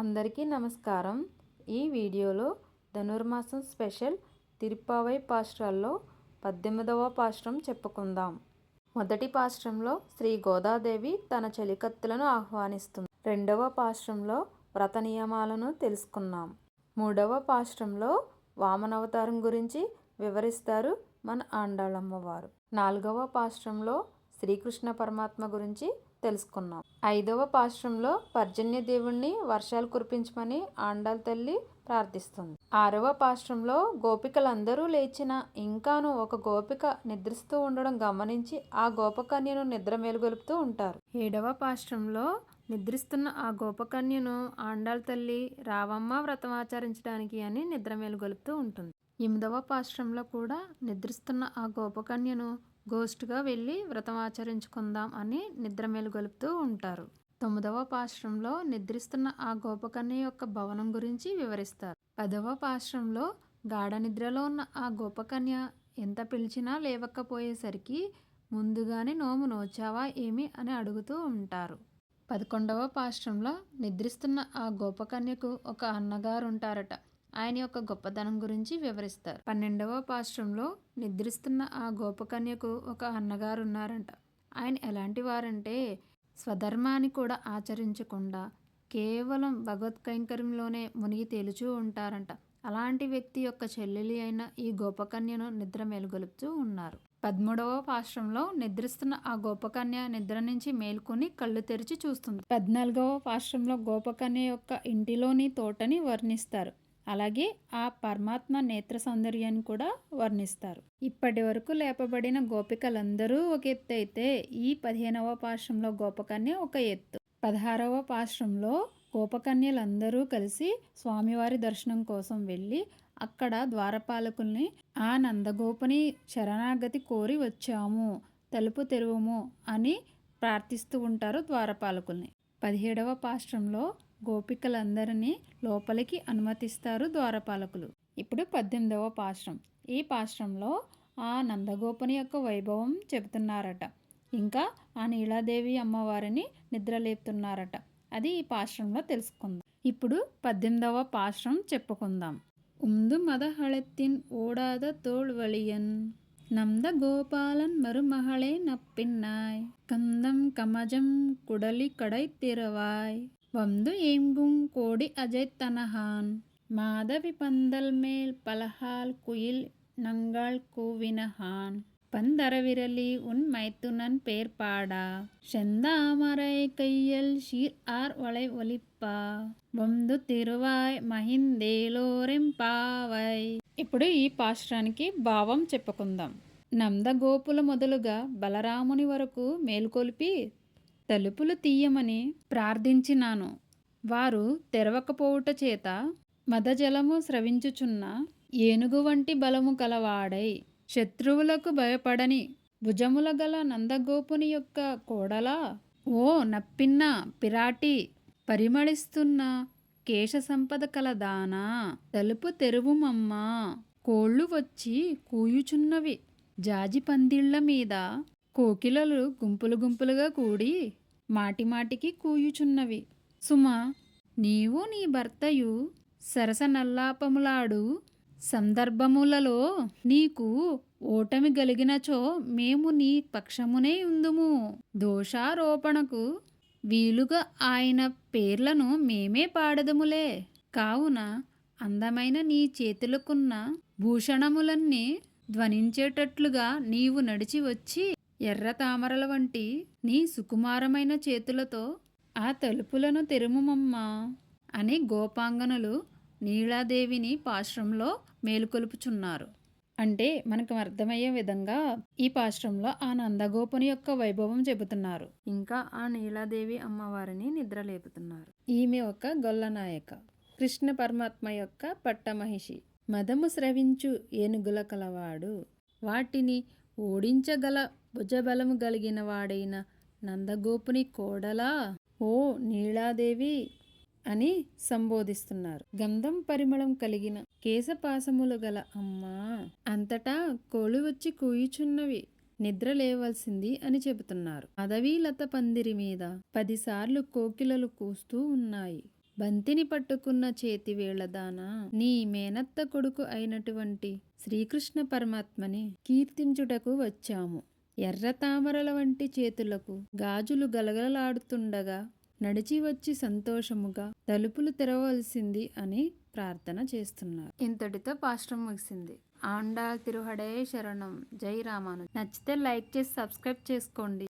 అందరికీ నమస్కారం. ఈ వీడియోలో ధనుర్మాసం స్పెషల్ తిరుప్పావై పాశ్రాల్లో పద్దెనిమిదవ పాశ్రం చెప్పుకుందాం. మొదటి పాశ్రంలో శ్రీ గోదాదేవి తన చలికత్తులను ఆహ్వానిస్తుంది. రెండవ పాశ్రంలో వ్రత నియమాలను తెలుసుకున్నాం. మూడవ పాశ్రంలో వామనవతారం గురించి వివరిస్తారు మన ఆండాళమ్మవారు. నాలుగవ పాశ్రంలో శ్రీకృష్ణ పరమాత్మ గురించి తెలుసుకున్నాం. ఐదవ పాశ్రంలో పర్జన్య దేవుణ్ణి వర్షాలు కురిపించమని ఆండాల్ తల్లి ప్రార్థిస్తుంది. ఆరవ పాశ్రంలో గోపికలందరూ లేచిన ఇంకాను ఒక గోపిక నిద్రిస్తూ ఉండడం గమనించి ఆ గోపకన్యను నిద్ర మేలుగొలుపుతూ ఉంటారు. ఏడవ పాశ్రంలో నిద్రిస్తున్న ఆ గోపకన్యను ఆండాల్ తల్లి రావమ్మ వ్రతం ఆచరించడానికి అని నిద్ర మేలుగొలుపుతూ ఉంటుంది. ఎనిమిదవ పాశ్రంలో కూడా నిద్రిస్తున్న ఆ గోపకన్యను గోష్ఠిగా వెళ్ళి వ్రతం ఆచరించుకుందాం అని నిద్ర మేలుగొలుపుతూ ఉంటారు. తొమ్మిదవ పాశ్రంలో నిద్రిస్తున్న ఆ గోపకన్య యొక్క భవనం గురించి వివరిస్తారు. పదవ పాశ్రంలో గాఢ నిద్రలో ఉన్న ఆ గోపకన్య ఎంత పిలిచినా లేవకపోయేసరికి ముందుగానే నోము నోచావా ఏమి అని అడుగుతూ ఉంటారు. పదకొండవ పాశ్రంలో నిద్రిస్తున్న ఆ గోపకన్యకు ఒక అన్నగారు ఉంటారట. ఆయన యొక్క గొప్పతనం గురించి వివరిస్తారు. పన్నెండవ పాశ్రంలో నిద్రిస్తున్న ఆ గోపకన్యకు ఒక అన్నగారు ఉన్నారంట ఆయన ఎలాంటి వారంటే స్వధర్మాన్ని కూడా ఆచరించకుండా కేవలం భగవత్ కైంకర్యంలోనే మునిగి తేలుచూ ఉంటారంట. అలాంటి వ్యక్తి యొక్క చెల్లెలి అయిన ఈ గోపకన్యను నిద్ర మేలుగొలుపుతూ ఉన్నారు. పదమూడవ పాశ్రంలో నిద్రిస్తున్న ఆ గోపకన్య నిద్ర నుంచి మేల్కొని కళ్ళు తెరిచి చూస్తుంది. పద్నాలుగవ పాశ్రంలో గోపకన్య యొక్క ఇంటిలోని తోటని వర్ణిస్తారు. అలాగే ఆ పరమాత్మ నేత్ర సౌందర్యాన్ని కూడా వర్ణిస్తారు. ఇప్పటి వరకు లేపబడిన గోపికలందరూ ఒక ఎత్తు అయితే ఈ పదిహేనవ పాశ్రంలో గోపకన్య ఒక ఎత్తు. పదహారవ పాశ్రంలో గోపకన్యలందరూ కలిసి స్వామివారి దర్శనం కోసం వెళ్ళి అక్కడ ద్వారపాలకుల్ని ఆ నందగోపని శరణాగతి కోరి వచ్చాము తలుపు తెరువుము అని ప్రార్థిస్తూ ఉంటారు ద్వారపాలకుల్ని. పదిహేడవ పాశ్రంలో గోపికలందరినీ లోపలికి అనుమతిస్తారు ద్వారపాలకులు ఇప్పుడు పద్దెనిమిదవ పాశ్రం ఈ పాశ్రంలో ఆ నందగోపని యొక్క వైభవం చెబుతున్నారట ఇంకా ఆ నీలాదేవి అమ్మవారిని నిద్రలేపుతున్నారట అది ఈ పాశ్రంలో తెలుసుకుందాం ఇప్పుడు పద్దెనిమిదవ పాశ్రం చెప్పుకుందాం உந்து மதஹளத்தின் ஓடாத தோல்வழியன் நந்த கோபாலன் மருமகளே நப்பின்னாய் கந்தம் கமஜம் குடலி கடை திறவாய் வந்து ஏங்கும் கோடி அஜைத்தனஹான் மாதவி பந்தல் மேல் பலஹால் குயில் நங்காள் கூவினஹான் பந்தரவிரலி உன் மைத்துனன் பேர் பாடா செந்தாமரை கையல் ஷீர் ஆர் வளை ஒலிப்பா వందు తిరువాయ్ మహిందేలోరెంపావై ఇప్పుడు ఈ పాశ్రానికి భావం చెప్పుకుందాం నందగోపుల మొదలుగా బలరాముని వరకు మేలుకొలిపి తలుపులు తీయమని ప్రార్థించినాను. వారు తెరవకపోవుట చేత మదజలము స్రవించుచున్న ఏనుగు వంటి బలము కలవాడై శత్రువులకు భయపడని భుజముల గల నందగోపుని యొక్క కోడలా? ఓ నప్పిన్న పిరాటి పరిమళిస్తున్న కేశ సంపద కలదానా? తలుపు తెరువుమమ్మా. కోళ్ళు వచ్చి కూయుచున్నవి. జాజి పందిళ్ళ మీద కోకిలలు గుంపులు గుంపులుగా కూడి మాటిమాటికి కూయుచున్నవి. సుమ నీవు నీ భర్తయు సరస నల్లాపములాడు సందర్భములలో నీకు ఓటమి గలిగినచో మేము నీ పక్షమునే ఉందుము. దోషారోపణకు వీలుగా ఆయన పేర్లను మేమే పాడదములే. కావున అందమైన నీ చేతులకున్న భూషణములన్నీ ధ్వనించేటట్లుగా నీవు నడిచి వచ్చి ఎర్ర తామరల వంటి నీ సుకుమారమైన చేతులతో ఆ తలుపులను తెరుముమమ్మా అని గోపాంగనులు నీలాదేవిని పాశ్రంలో మేలుకొలుపుచున్నారు. అంటే మనకు అర్థమయ్యే విధంగా ఈ పాశ్రంలో ఆ నందగోపుని యొక్క వైభవం చెబుతున్నారు. ఇంకా ఆ నీలాదేవి అమ్మవారిని నిద్రలేపుతున్నారు. ఈమె ఒక గొల్లనాయక కృష్ణ పరమాత్మ యొక్క పట్టమహిషి మదము స్రవించు ఏనుగుల కలవాడు. వాటిని ఓడించగల భుజబలము కలిగిన వాడైన నందగోపుని కోడలా? ఓ నీళాదేవి అని సంబోధిస్తున్నారు. గంధం పరిమళం కలిగిన కేశపాసములు గల అమ్మా! అంతటా కోళ్ళు వచ్చి కూయుచున్నవి. నిద్ర లేవలసింది అని చెబుతున్నారు. అదవీలత పందిరి మీద పదిసార్లు కోకిలలు కూస్తూ ఉన్నాయి. బంతిని పట్టుకున్న చేతి వేళదాన నీ మేనత్త కొడుకు అయినటువంటి శ్రీకృష్ణ పరమాత్మని కీర్తించుటకు వచ్చాము. ఎర్ర తామరల వంటి చేతులకు గాజులు గలగలలాడుతుండగా నడిచి వచ్చి సంతోషముగా తలుపులు తెరవలసింది అని ప్రార్థన చేస్తున్నారు. ఇంతటితో పాశ్రం ముగిసింది. ఆండా తిరుహడే శరణం. జై రామాను నచ్చితే లైక్ చేసి సబ్స్క్రైబ్ చేసుకోండి.